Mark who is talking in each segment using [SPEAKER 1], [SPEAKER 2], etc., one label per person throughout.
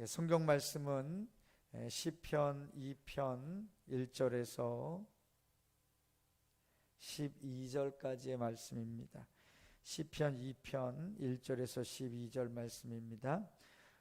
[SPEAKER 1] 예, 성경 말씀은 예, 시편 2편 1절에서 12절까지의 말씀입니다. 시편 2편 1절에서 12절 말씀입니다.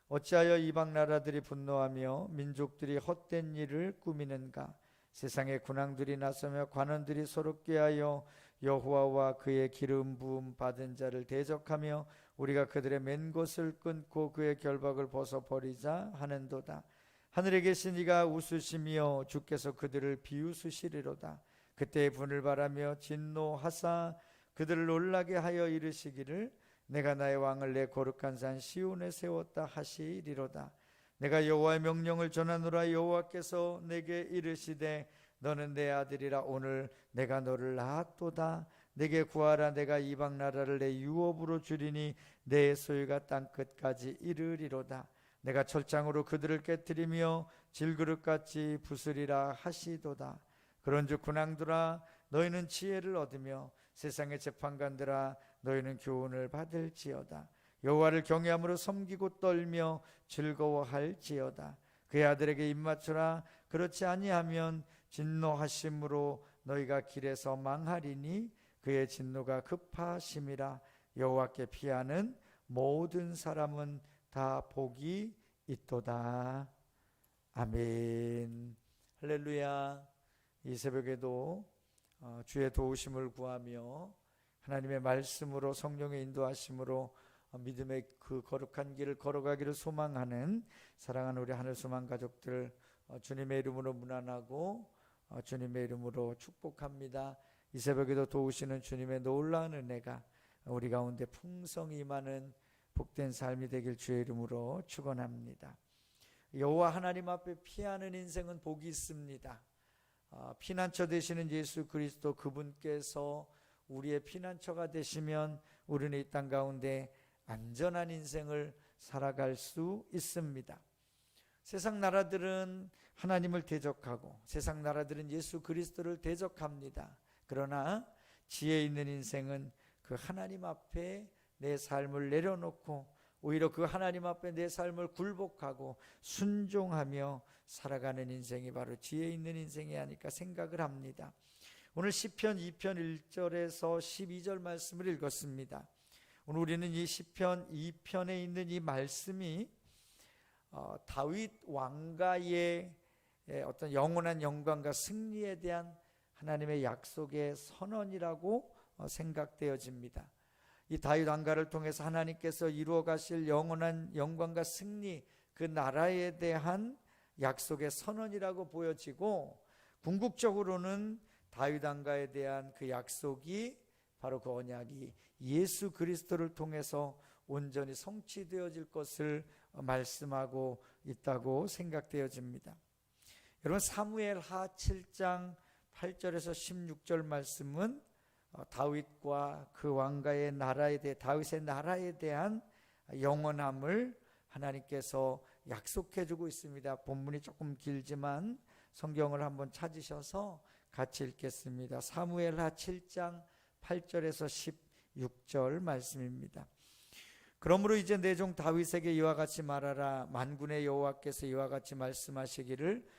[SPEAKER 1] 어찌하여 이방 나라들이 분노하며 민족들이 헛된 일을 꾸미는가? 세상의 군왕들이 나서며 관원들이 서로 꾀하여 여호와와 그의 기름 부음 받은 자를 대적하며 우리가 그들의 맨 것을 끊고 그의 결박을 벗어 버리자 하는도다. 하늘에 계신 이가 웃으시며 주께서 그들을 비웃으시리로다. 그때의 분을 바라며 진노하사 그들을 놀라게 하여 이르시기를 내가 나의 왕을 내 거룩한 산 시온에 세웠다 하시리로다. 내가 여호와의 명령을 전하노라 여호와께서 내게 이르시되 너는 내 아들이라 오늘 내가 너를 낳았도다. 내게 구하라 내가 이방 나라를 내 유업으로 주리니 내 소유가 땅 끝까지 이르리로다. 내가 철장으로 그들을 깨뜨리며 질그릇같이 부수리라 하시도다. 그런즉 군왕들아 너희는 지혜를 얻으며 세상의 재판관들아 너희는 교훈을 받을지어다. 여호와를 경외함으로 섬기고 떨며 즐거워할지어다. 그의 아들에게 입맞추라. 그렇지 아니하면 진노하심으로 너희가 길에서 망하리니 그의 진노가 급하심이라. 여호와께 피하는 모든 사람은 다 복이 있도다. 아멘. 할렐루야. 이 새벽에도 어, 주의 도우심을 구하며 하나님의 말씀으로 성령의 인도하심으로 어, 믿음의 그 거룩한 길을 걸어가기를 소망하는 사랑하는 우리 하늘 소망 가족들 어, 주님의 이름으로 문안하고 주님의 이름으로 축복합니다. 이 새벽에도 도우시는 주님의 놀라운 은혜가 우리 가운데 풍성히 임하는 복된 삶이 되길 주의 이름으로 축원합니다. 여호와 하나님 앞에 피하는 인생은 복이 있습니다. 아, 피난처 되시는 예수 그리스도 그분께서 우리의 피난처가 되시면 우리는 이 땅 가운데 안전한 인생을 살아갈 수 있습니다. 세상 나라들은 하나님을 대적하고 세상 나라들은 예수 그리스도를 대적합니다. 그러나 지혜 있는 인생은 그 하나님 앞에 내 삶을 내려놓고 오히려 그 하나님 앞에 내 삶을 굴복하고 순종하며 살아가는 인생이 바로 지혜 있는 인생이 아닐까 생각을 합니다. 오늘 시편 2편 1절에서 12절 말씀을 읽었습니다. 오늘 우리는 이 시편 2편에 있는 이 말씀이 어, 다윗 왕가의 어떤 영원한 영광과 승리에 대한 하나님의 약속의 선언이라고 어, 생각되어집니다. 이 다윗 왕가를 통해서 하나님께서 이루어 가실 영원한 영광과 승리 그 나라에 대한 약속의 선언이라고 보여지고 궁극적으로는 다윗 왕가에 대한 그 약속이 바로 그 언약이 예수 그리스도를 통해서 온전히 성취되어질 것을 말씀하고 있다고 생각되어집니다. 여러분 사무엘 하 7장 8절에서 16절 말씀은 어, 다윗과 그 왕가의 나라에 대해 다윗의 나라에 대한 영원함을 하나님께서 약속해 주고 있습니다. 본문이 조금 길지만 성경을 한번 찾으셔서 같이 읽겠습니다. 사무엘하 7장 8절에서 16절 말씀입니다. 그러므로 이제 내 종 다윗에게 이와 같이 말하라 만군의 여호와께서 이와 같이 말씀하시기를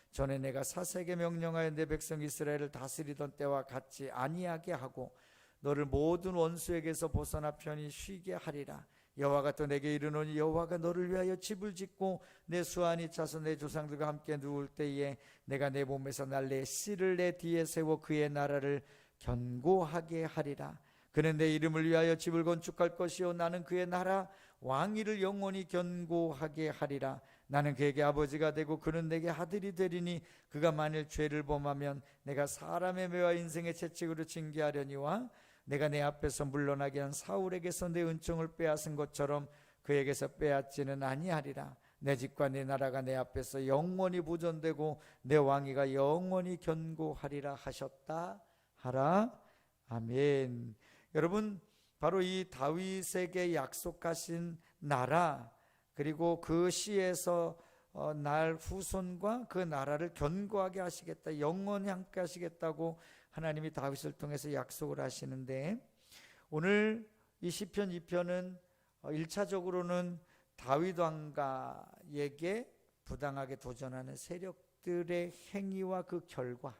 [SPEAKER 1] 전에 내가 사색에 명령하여 내 백성 이스라엘을 다스리던 때와 같이 아니하게 하고 너를 모든 원수에게서 벗어나 편히 쉬게 하리라. 여호와가 또 내게 이르노니 여호와가 너를 위하여 집을 짓고 내 수완이 차서 내 조상들과 함께 누울 때에 내가 내 몸에서 날내 씨를 내 뒤에 세워 그의 나라를 견고하게 하리라. 그는 내 이름을 위하여 집을 건축할 것이요 나는 그의 나라 왕위를 영원히 견고하게 하리라. 나는 그에게 아버지가 되고 그는 내게 아들이 되리니 그가 만일 죄를 범하면 내가 사람의 매와 인생의 채찍으로 징계하려니와 내가 내 앞에서 물러나게 한 사울에게서 내 은총을 빼앗은 것처럼 그에게서 빼앗지는 아니하리라. 내 집과 내 나라가 내 앞에서 영원히 보존되고 내 왕위가 영원히 견고하리라 하셨다 하라 아멘. 여러분 바로 이 다윗에게 약속하신 나라 그리고 그 시에서 어, 날 후손과 그 나라를 견고하게 하시겠다 영원히 함께 하시겠다고 하나님이 다윗을 통해서 약속을 하시는데 오늘 이 시편 2편은 어, 일차적으로는 다윗 왕가에게 부당하게 도전하는 세력들의 행위와 그 결과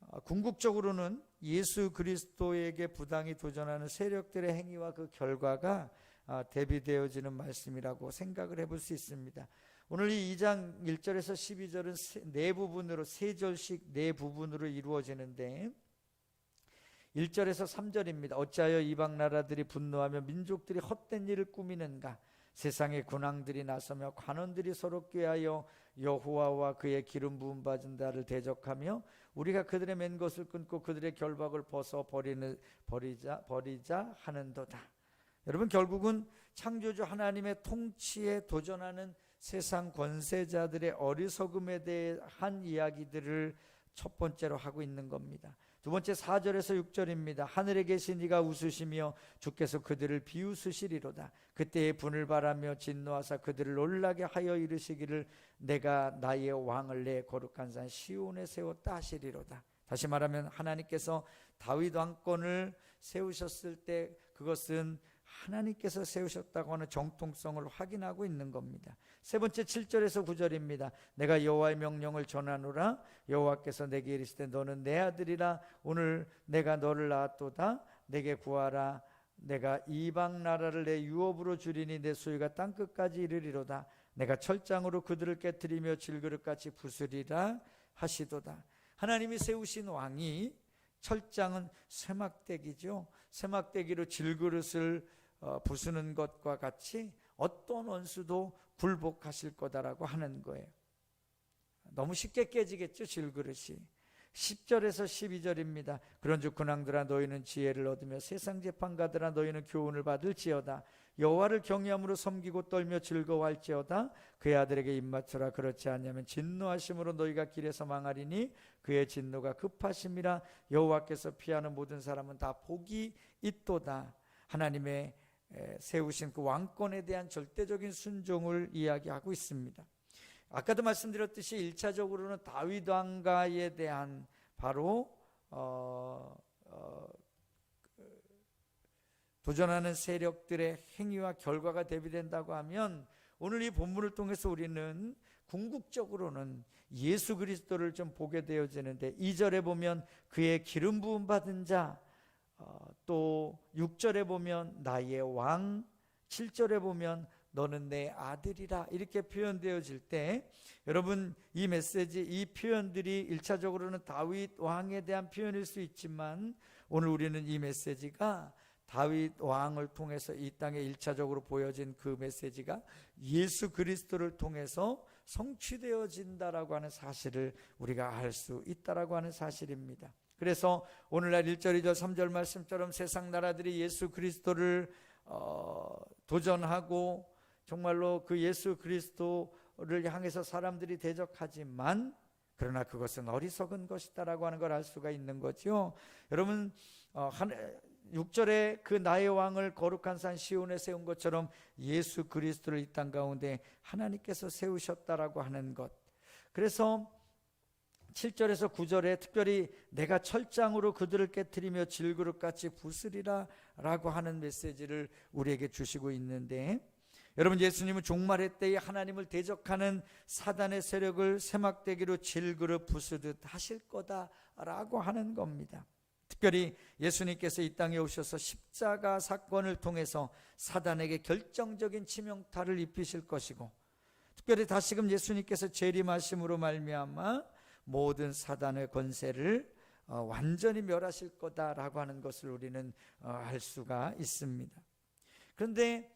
[SPEAKER 1] 어, 궁극적으로는 예수 그리스도에게 부당히 도전하는 세력들의 행위와 그 결과가 아, 대비되어지는 말씀이라고 생각을 해볼 수 있습니다. 오늘 이 2장 1절에서 12절은 네 부분으로 세 절씩 네 부분으로 이루어지는데 1절에서 3절입니다. 어찌하여 이방 나라들이 분노하며 민족들이 헛된 일을 꾸미는가? 세상의 군왕들이 나서며 관원들이 서로 꾀하여 여호와와 그의 기름 부음 받은 자를 대적하며 우리가 그들의 맨 것을 끊고 그들의 결박을 벗어 버리는 버리자 버리자 하는도다. 여러분 결국은 창조주 하나님의 통치에 도전하는 세상 권세자들의 어리석음에 대한 이야기들을 첫 번째로 하고 있는 겁니다. 두 번째 4절에서 6절입니다. 하늘에 계신 이가 웃으시며 주께서 그들을 비웃으시리로다. 그때의 분을 바라며 진노하사 그들을 놀라게 하여 이르시기를 내가 나의 왕을 내 거룩한 산 시온에 세웠다 하시리로다. 다시 말하면 하나님께서 다윗 왕권을 세우셨을 때 그것은 하나님께서 세우셨다고 하는 정통성을 확인하고 있는 겁니다. 세 번째 7절에서 9절입니다. 내가 여호와의 명령을 전하노라. 여호와께서 내게 이르시되 너는 내 아들이라. 오늘 내가 너를 낳았도다. 내게 구하라. 내가 이방 나라를 내 유업으로 주리니 내 소유가 땅 끝까지 이르리로다. 내가 철장으로 그들을 깨뜨리며 질그릇같이 부수리라 하시도다. 하나님이 세우신 왕이 철장은 쇠막대기죠. 쇠막대기로 질그릇을 어, 부수는 것과 같이 어떤 원수도 굴복하실 거다라고 하는 거예요. 너무 쉽게 깨지겠죠, 질그릇이. 10절에서 12절입니다. 그런즉 군왕들아 너희는 지혜를 얻으며 세상 재판가들아 너희는 교훈을 받을지어다. 여호와를 경외함으로 섬기고 떨며 즐거워할지어다. 그의 아들에게 입맞춰라. 그렇지 않냐면 진노하심으로 너희가 길에서 망하리니 그의 진노가 급하심이라 여호와께서 피하는 모든 사람은 다 복이 있도다. 하나님의 세우신 그 왕권에 대한 절대적인 순종을 이야기하고 있습니다. 아까도 말씀드렸듯이 일차적으로는 다윗 왕가에 대한 바로 어, 어, 도전하는 세력들의 행위와 결과가 대비된다고 하면 오늘 이 본문을 통해서 우리는 궁극적으로는 예수 그리스도를 좀 보게 되어지는데 2절에 보면 그의 기름 부음 받은 자 어, 또 6절에 보면 나의 왕, 7절에 보면 너는 내 아들이라 이렇게 표현되어질 때 여러분 이 메시지 이 표현들이 1차적으로는 다윗 왕에 대한 표현일 수 있지만 오늘 우리는 이 메시지가 다윗 왕을 통해서 이 땅에 1차적으로 보여진 그 메시지가 예수 그리스도를 통해서 성취되어진다라고 하는 사실을 우리가 알 수 있다라고 하는 사실입니다. 그래서 오늘날 1절, 2절, 3절 말씀처럼 세상 나라들이 예수 그리스도를 어, 도전하고 정말로 그 예수 그리스도를 향해서 사람들이 대적하지만 그러나 그것은 어리석은 것이다라고 하는 걸 알 수가 있는 거죠. 여러분 어, 한 6절에 그 나의 왕을 거룩한 산 시온에 세운 것처럼 예수 그리스도를 이 땅 가운데 하나님께서 세우셨다라고 하는 것. 그래서 7절에서 9절에 특별히 내가 철장으로 그들을 깨뜨리며 질그릇같이 부스리라 라고 하는 메시지를 우리에게 주시고 있는데 여러분 예수님은 종말의 때에 하나님을 대적하는 사단의 세력을 세막대기로 질그릇 부수듯 하실 거다라고 하는 겁니다. 특별히 예수님께서 이 땅에 오셔서 십자가 사건을 통해서 사단에게 결정적인 치명타를 입히실 것이고 특별히 다시금 예수님께서 재림하심으로 말미암아 모든 사단의 권세를 어, 완전히 멸하실 거다라고 하는 것을 우리는 어, 알 수가 있습니다. 그런데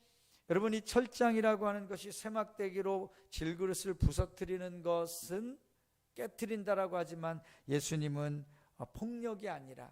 [SPEAKER 1] 여러분 이 철장이라고 하는 것이 쇠막대기로 질그릇을 부서뜨리는 것은 깨뜨린다라고 하지만 예수님은 어, 폭력이 아니라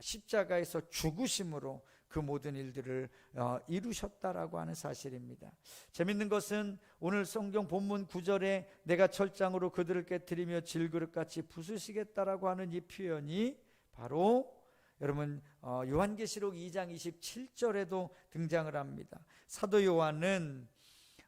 [SPEAKER 1] 십자가에서 죽으심으로 그 모든 일들을 어, 이루셨다라고 하는 사실입니다. 재밌는 것은 오늘 성경 본문 9절에 내가 철장으로 그들을 깨뜨리며 질그릇같이 부수시겠다라고 하는 이 표현이 바로 여러분 어, 요한계시록 2장 27절에도 등장을 합니다. 사도 요한은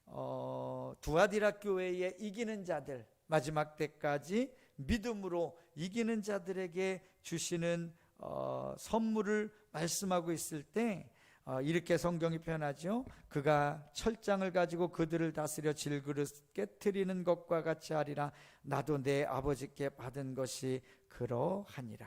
[SPEAKER 1] 어, 두아디라 교회에 이기는 자들 마지막 때까지 믿음으로 이기는 자들에게 주시는 어, 선물을 말씀하고 있을 때 어, 이렇게 성경이 표현하죠. 그가 철장을 가지고 그들을 다스려 질그릇 깨뜨리는 것과 같이 하리라. 나도 내 아버지께 받은 것이 그러하니라.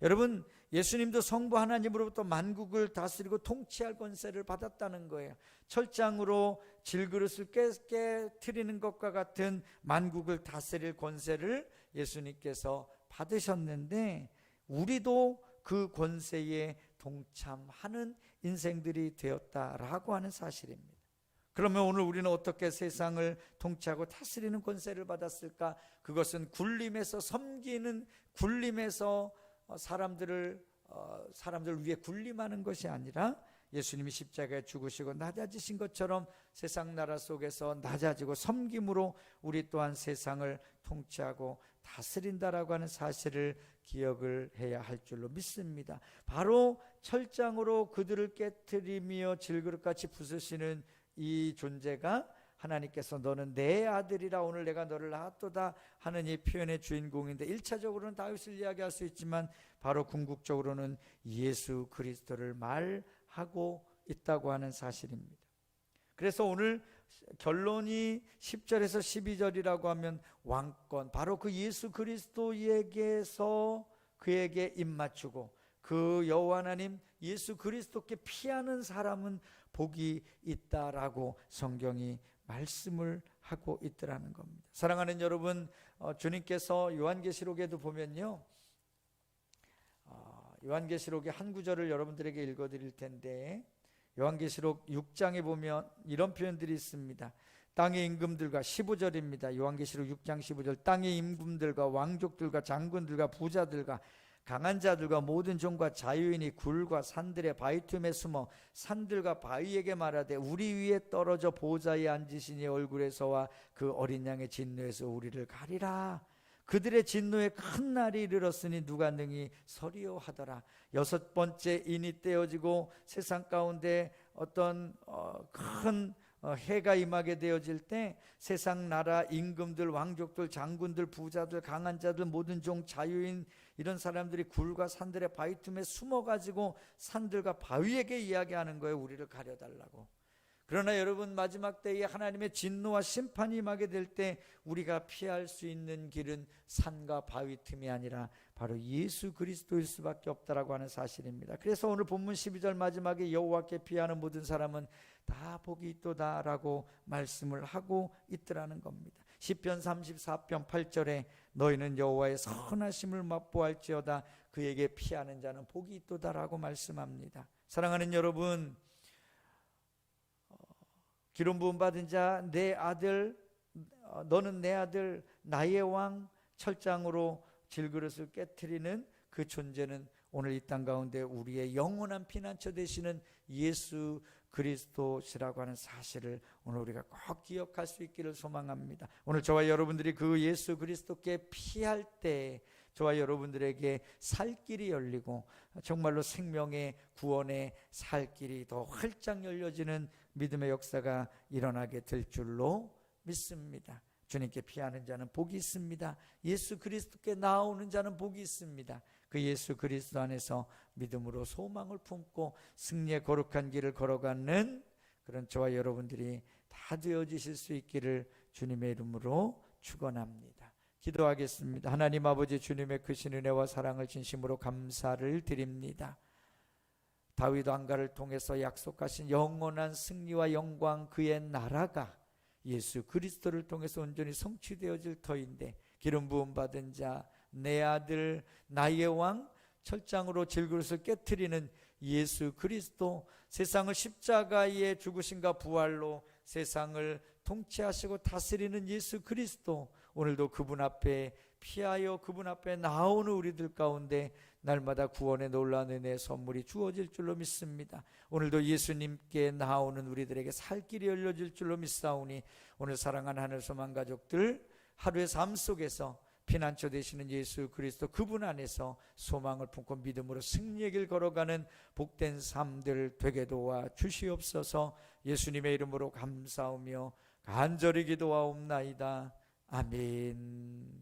[SPEAKER 1] 여러분 예수님도 성부 하나님으로부터 만국을 다스리고 통치할 권세를 받았다는 거예요. 철장으로 질그릇을 깨, 깨뜨리는 것과 같은 만국을 다스릴 권세를 예수님께서 받으셨는데 우리도 그 권세에 동참하는 인생들이 되었다라고 하는 사실입니다. 그러면 오늘 우리는 어떻게 세상을 통치하고 다스리는 권세를 받았을까? 그것은 굴림에서 섬기는 굴림에서 어, 사람들을 어, 사람들 위해 군림하는 것이 아니라 예수님이 십자가에 죽으시고 낮아지신 것처럼 세상 나라 속에서 낮아지고 섬김으로 우리 또한 세상을 통치하고 다스린다라고 하는 사실을 기억을 해야 할 줄로 믿습니다. 바로 철장으로 그들을 깨뜨리며 질그릇같이 부수시는 이 존재가 하나님께서 너는 내 아들이라 오늘 내가 너를 낳았도다 하는 이 표현의 주인공인데 1차적으로는 다윗을 이야기할 수 있지만 바로 궁극적으로는 예수 그리스도를 말하고 있다고 하는 사실입니다. 그래서 오늘 결론이 10절에서 12절이라고 하면 왕권 바로 그 예수 그리스도에게서 그에게 입맞추고 그 여호와 하나님 예수 그리스도께 피하는 사람은 복이 있다라고 성경이 말씀을 하고 있더라는 겁니다. 사랑하는 여러분, 어, 주님께서 요한계시록에도 보면요, 어, 요한계시록의 한 구절을 여러분들에게 읽어드릴 텐데 요한계시록 6장에 보면 이런 표현들이 있습니다. 땅의 임금들과 15절입니다. 요한계시록 6장 15절 땅의 임금들과 왕족들과 장군들과 부자들과 강한 자들과 모든 종과 자유인이 굴과 산들의 바위 틈에 숨어 산들과 바위에게 말하되 우리 위에 떨어져 보좌에 앉으시니 얼굴에서와 그 어린 양의 진노에서 우리를 가리라 그들의 진노에 큰 날이 이르렀으니 누가 능히 서리요 하더라 여섯 번째 인이 떼어지고 세상 가운데 어떤 어, 큰 어, 해가 임하게 되어질 때 세상 나라 임금들 왕족들 장군들 부자들 강한 자들 모든 종 자유인 이런 사람들이 굴과 산들의 바위 틈에 숨어 가지고 산들과 바위에게 이야기하는 거예요. 우리를 가려 달라고. 그러나 여러분 마지막 때에 하나님의 진노와 심판이 임하게 될 때 우리가 피할 수 있는 길은 산과 바위 틈이 아니라 바로 예수 그리스도일 수밖에 없다라고 하는 사실입니다. 그래서 오늘 본문 12절 마지막에 여호와께 피하는 모든 사람은 다 복이 있도다라고 말씀을 하고 있더라는 겁니다. 시편 34편 8절에 너희는 여호와의 선하심을 맛보할지어다 그에게 피하는 자는 복이 있도다라고 말씀합니다. 사랑하는 여러분 어, 기름 부음 받은 자 내 아들 어, 너는 내 아들 나의 왕 철장으로 질그릇을 깨뜨리는 그 존재는 오늘 이 땅 가운데 우리의 영원한 피난처 되시는 예수 그리스도시라고 하는 사실을 오늘 우리가 꼭 기억할 수 있기를 소망합니다. 오늘 저와 여러분들이 그 예수 그리스도께 피할 때 저와 여러분들에게 살 길이 열리고 정말로 생명의 구원의 살 길이 더 활짝 열려지는 믿음의 역사가 일어나게 될 줄로 믿습니다. 주님께 피하는 자는 복이 있습니다. 예수 그리스도께 나오는 자는 복이 있습니다. 그 예수 그리스도 안에서 믿음으로 소망을 품고 승리의 거룩한 길을 걸어가는 그런 저와 여러분들이 다 되어지실 수 있기를 주님의 이름으로 축원합니다. 기도하겠습니다. 하나님 아버지 주님의 크신 은혜와 사랑을 진심으로 감사를 드립니다. 다윗 왕가를 통해서 약속하신 영원한 승리와 영광 그의 나라가 예수 그리스도를 통해서 온전히 성취되어질 터인데 기름 부음 받은 자 내 아들 나의 왕 철장으로 질그릇을 깨뜨리는 예수 그리스도 세상을 십자가에 죽으신가 부활로 세상을 통치하시고 다스리는 예수 그리스도 오늘도 그분 앞에 피하여 그분 앞에 나오는 우리들 가운데 날마다 구원의 놀라운 은혜의 선물이 주어질 줄로 믿습니다. 오늘도 예수님께 나오는 우리들에게 살 길이 열려질 줄로 믿사오니 오늘 사랑하는 하늘 소망 가족들 하루의 삶 속에서 피난처 되시는 예수 그리스도 그분 안에서 소망을 품고 믿음으로 승리의 길 걸어가는 복된 삶들 되게 도와 주시옵소서 예수님의 이름으로 감사하며 간절히 기도하옵나이다. 아멘.